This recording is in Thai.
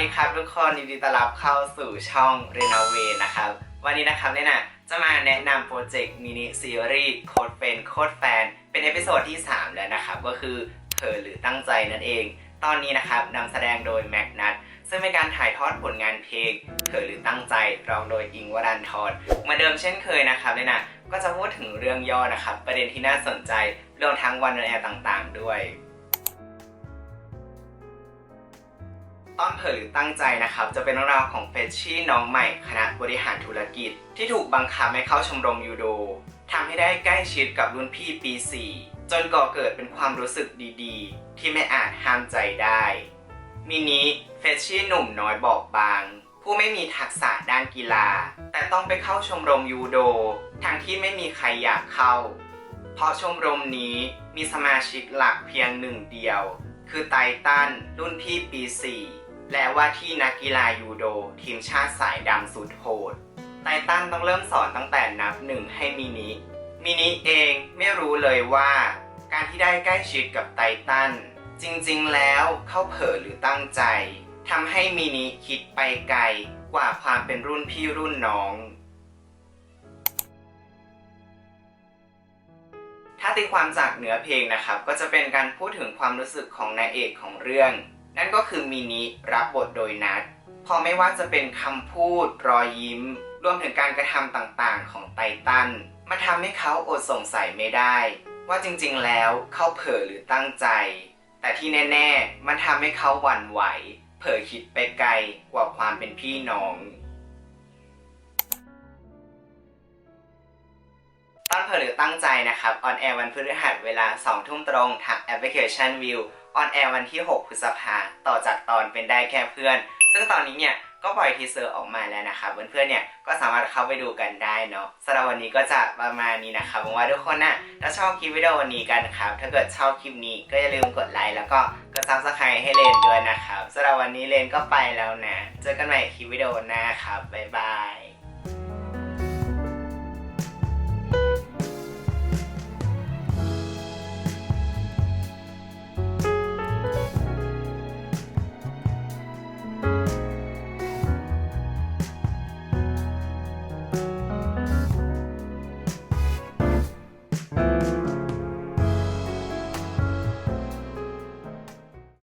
ดีครับทุกคนยินดีต้อนรับเข้าสู่ช่องเรน o เวนะครับ วันนี้นะครับเนี่ยนะจะมาแนะนำโปรเจกต์มินิซีรีส์โคดเป็นโคดแฟน เป็นเอพิโซดที่ 3 แล้วนะครับ ก็คือเธอหรือตั้งใจนั่นเอง ตอนนี้นะครับนำแสดงโดยแม็กนัทซึ่งเป็นการถ่ายทอดผลงานเพลงเธอหรือตั้งใจร้องโดยอิงวรันทรเหมือนเดิมเช่นเคยนะครับเนี่ยนะก็จะพูดถึงเรื่องย่อนะครับ ประเด็นที่น่าสนใจรวมทั้งวันแอร์ต่างๆ ด้วย ตอนเผยหรือตั้งใจนะครับ จะเป็นเรื่องราวของเฟชชี่น้องใหม่คณะบริหารธุรกิจ ที่ถูกบังคับให้เข้าชมรมยูโดทำให้ได้ใกล้ชิดกับรุ่นพี่ปี 4 จนก่อเกิดเป็นความรู้สึกดีๆ ที่ไม่อาจห้ามใจได้ มินิเฟชชี่หนุ่มน้อยบอบบาง ผู้ไม่มีทักษะด้านกีฬา แต่ต้องไปเข้าชมรมยูโด ทั้งที่ไม่มีใครอยากเข้า เพราะชมรมนี้มีสมาชิกหลักเพียงหนึ่งเดียว คือไตตันรุ่นพี่ปี 4 และว่าที่นักกีฬายูโด ทีมชาติสายดำสุดโหด ไตตันต้องเริ่มสอนตั้งแต่นับหนึ่งให้มินิ มินิเองไม่รู้เลยว่า การที่ได้ใกล้ชิดกับไตตัน จริงๆแล้วเขาเผลอหรือตั้งใจทำให้มินิคิดไปไกลกว่าความเป็นรุ่นพี่รุ่นน้อง ถ้าตีความจากเนื้อเพลงนะครับ ก็จะเป็นการพูดถึงความรู้สึกของนายเอกของเรื่อง นั่นก็คือมินิรับบทโดยนัทพอไม่ว่าจะเป็นคำพูดรอยยิ้ม รวมถึงการกระทำต่างๆ ของไตตันมันทำให้เขาอดสงสัยไม่ได้ ว่าจริงๆแล้วเขาเผลอหรือตั้งใจ แต่ที่แน่ๆ มันทำให้เขาหวั่นไหว เผลอคิดไปไกลกว่าความเป็นพี่น้องตอนเผลอหรือตั้งใจนะครับออนแอร์วันพฤหัสเวลา 2 ทุ่มตรงทางแอปพลิเคชันวิว ออนแอร์วันที่ 6 พฤษภาต่อจากตอนเป็นได้แค่เพื่อน ซึ่งตอนนี้เนี่ยก็ปล่อยทีเซอร์ออกมาแล้วนะครับเพื่อนๆเนี่ยก็สามารถเข้าไปดูกันได้เนาะสำหรับวันนี้ก็จะประมาณนี้นะครับหวังว่าทุกคนน่ะถ้าชอบคลิปวิดีโอวันนี้กันครับ ถ้าเกิดชอบคลิปนี้ก็อย่าลืมกดไลค์แล้วก็กดซับสไครต์ให้เลนด้วยนะครับสำหรับวันนี้เลนก็ไปแล้วนะ เจอกันใหม่คลิปวิดีโอหน้าครับบ๊ายบาย